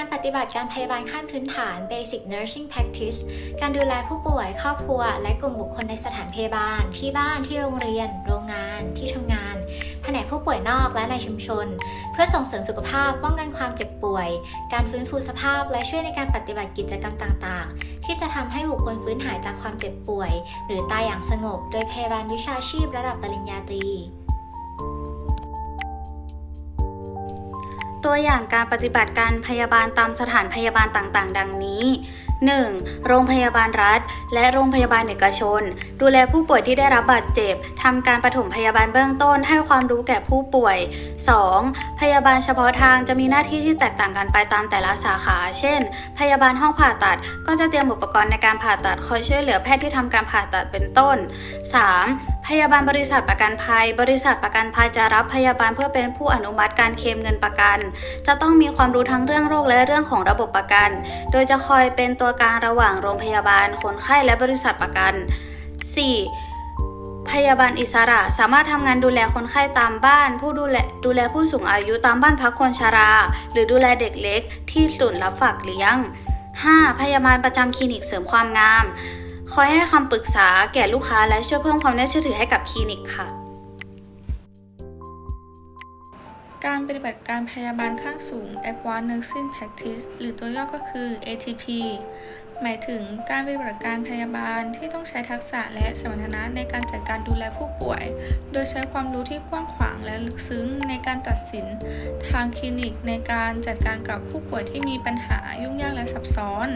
การปฏิบัติการพยาบาลขั้นพื้นฐาน Basic Nursing Practice การดูแลผู้ป่วย ครอบครัว และกลุ่มบุคคลในสถานพยาบาล ที่บ้าน ที่โรงเรียน โรงงาน ที่ทำงาน แผนกผู้ป่วยนอกและในชุมชน เพื่อส่งเสริมสุขภาพ ป้องกันความเจ็บป่วย การฟื้นฟูสภาพ และช่วยในการปฏิบัติกิจกรรมต่าง ๆ ที่จะทำให้บุคคลฟื้นหายจากความเจ็บป่วย หรือตายอย่างสงบ โดยพยาบาลวิชาชีพระดับปริญญาตรี ตัวอย่างการปฏิบัติการพยาบาลตามสถานพยาบาลต่าง ๆ ดังนี้ 1. โรงพยาบาลรัฐ และโรงพยาบาลเอกชน ดูแลผู้ป่วยที่ได้รับบาดเจ็บทำการปฐมพยาบาลเบื้องต้นให้ความรู้แก่ผู้ป่วย 2. พยาบาลเฉพาะทางจะมีหน้าที่ที่แตกต่างกันไปตามแต่ละสาขา เช่น พยาบาลห้องผ่าตัด ก็จะเตรียมอุปกรณ์ในการผ่าตัดคอยช่วยเหลือแพทย์ที่ทำการผ่าตัดเป็นต้น 3. พยาบาลบริษัทประกันภัย บริษัทประกันภัยจะรับพยาบาลเพื่อเป็นผู้อนุมัติการเคลมเงินประกัน จะต้องมีความรู้ทั้งเรื่องโรคและเรื่องของระบบประกัน โดยจะคอยเป็นตัวกลางระหว่างโรงพยาบาลคนไข้และบริษัทประกัน 4. พยาบาลอิสระสามารถทำงานดูแลคนไข้ตามบ้าน ผู้ดูแลดูแลผู้สูงอายุตามบ้านพักคนชรา หรือดูแลเด็กเล็กที่ศูนย์รับฝากเลี้ยง 5. พยาบาลประจำคลินิกเสริมความงาม คอยให้คำปรึกษาแก่ลูกค้าและช่วยเพิ่มความน่าเชื่อถือให้กับคลินิกค่ะ การปฏิบัติการพยาบาลขั้นสูง Advanced Nursing Practice หรือตัวย่อก็คือ ATP หมายถึงการปฏิบัติการพยาบาลที่ต้องใช้ทักษะและสมรรถนะในการจัดการดูแลผู้ป่วย โดยใช้ความรู้ที่กว้างขวางและลึกซึ้งในการตัดสิน ทางคลินิกในการจัดการกับผู้ป่วยที่มีปัญหายุ่งยากและซับซ้อน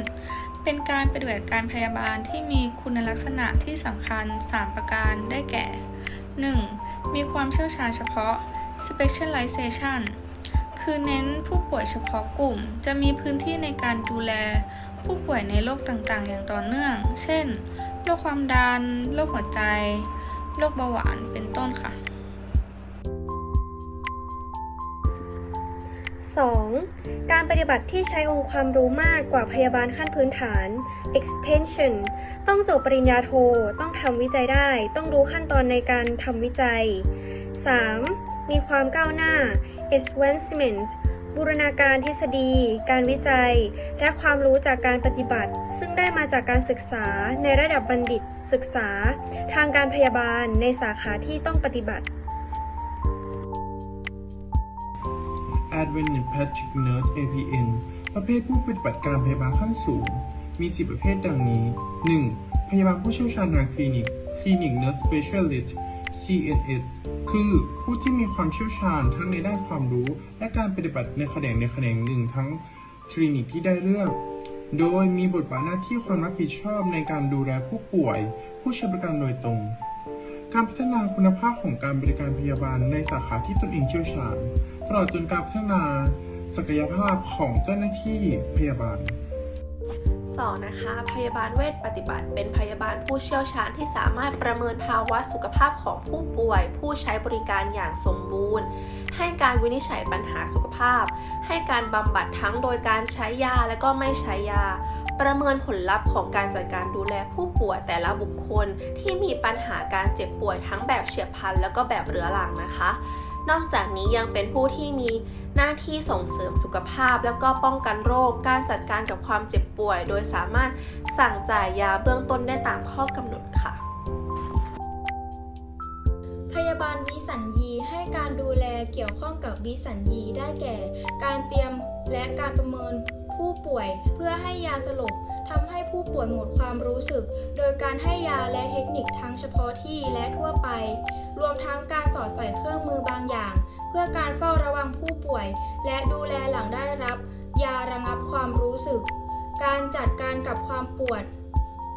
เป็นการปฏิบัติการพยาบาลที่มีคุณลักษณะที่สำคัญ 3 ประการได้แก่ 1. มีความเชี่ยวชาญเฉพาะ specialization คือเน้นผู้ป่วยเฉพาะกลุ่ม จะมีพื้นที่ในการดูแล ผู้ป่วยในโรคต่างๆ อย่างต่อเนื่อง เช่น โรคความดัน โรคหัวใจ โรคเบาหวาน เป็นต้นค่ะ 2. การปฏิบัติที่ใช้องค์ความรู้มากกว่าพยาบาลขั้นพื้นฐาน expansion ต้องจบปริญญาโท ต้องทำวิจัยได้ ต้องรู้ขั้นตอนในการทำวิจัย 3. มีความก้าวหน้า advancement บูรณาการทฤษฎี การวิจัย และความรู้จากการปฏิบัติ ซึ่งได้มาจากการศึกษาในระดับบัณฑิต ศึกษา ทางการพยาบาลในสาขาที่ต้องปฏิบัติ Advanced Patrick Nurse APN ประเภทผู้ปฏิบัติการพยาบาลขั้นสูง มี 10 ประเภทดังนี้ 1. พยาบาลผู้เชี่ยวชาญทางคลินิก Clinic Nurse Specialist CNS คือผู้ที่มีความเชี่ยวชาญทั้งในด้านความรู้ และการปฏิบัติในแขนงในแขนงหนึ่งทั้งคลินิกที่ได้เลือก โดยมีบทบาทหน้าที่ความรับผิดชอบในการดูแลผู้ป่วย ผู้ใช้บริการโดยตรง การพัฒนาคุณภาพของการบริการพยาบาลในสาขาที่ตนเองเชี่ยวชาญ ตลอดจนการพัฒนาศักยภาพของเจ้าหน้าที่พยาบาล 2. นะคะ พยาบาลเวชปฏิบัติ เป็นพยาบาลผู้เชี่ยวชาญที่สามารถประเมินภาวะสุขภาพของผู้ป่วย ผู้ใช้บริการอย่างสมบูรณ์ ให้การวินิจฉัยปัญหาสุขภาพ ให้การบำบัดทั้งโดยการใช้ยาและก็ไม่ใช้ยา ประเมินผลลัพธ์ของการจัดการดูแลผู้ป่วยแต่ละบุคคล ที่มีปัญหาการเจ็บป่วยทั้งแบบเฉียบพลัน แล้วก็แบบเรื้อรังนะคะ นอกจากนี้ยังเป็นผู้ที่มี น้าที่ส่งเสริมสุขภาพ แล้วก็ป้องกันโรค การจัดการกับความเจ็บป่วย โดยสามารถสั่งจ่ายยาเบื้องต้นได้ตามข้อกำหนดค่ะ พยาบาลวิสัญญีให้การดูแลเกี่ยวข้องกับวิสัญญีได้แก่ การเตรียมและการประเมินผู้ป่วยเพื่อให้ยาสลบทำให้ผู้ป่วยหมดความรู้สึก โดยการให้ยาและเทคนิคทั้งเฉพาะที่และทั่วไป รวมทั้งการสอดใส่เครื่องมือบางอย่าง พื่อการเฝ้าระวังผู้ป่วย และดูแลหลังได้รับ ยาระงับความรู้สึก การจัดการกับความปวด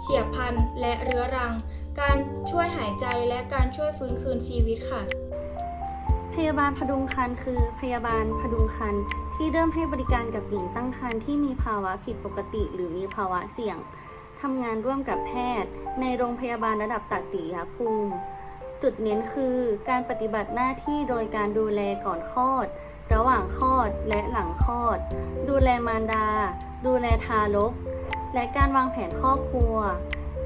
เฉียบพลันและเรื้อรัง การช่วยหายใจและการช่วยฟื้นคืนชีวิตค่ะ พยาบาลพดุงครรภ์คือ พยาบาลพดุงครรภ์ที่เริ่มให้บริการกับหญิงตั้งครรภ์ที่มีภาวะผิดปกติ หรือมีภาวะเสี่ยงทำงานร่วมกับแพทย์ ในโรงพยาบาลระดับตัติยภูมิ จุดเน้นคือการปฏิบัติหน้าที่โดยการดูแลก่อนคลอด ระหว่างคลอดและหลังคลอด ดูแลมารดา ดูแลทารก และการวางแผนครอบครัว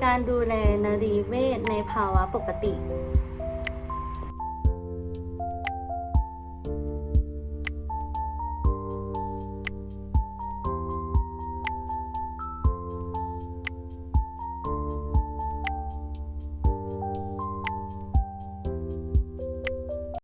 การดูแลนรีเวชในภาวะปกติ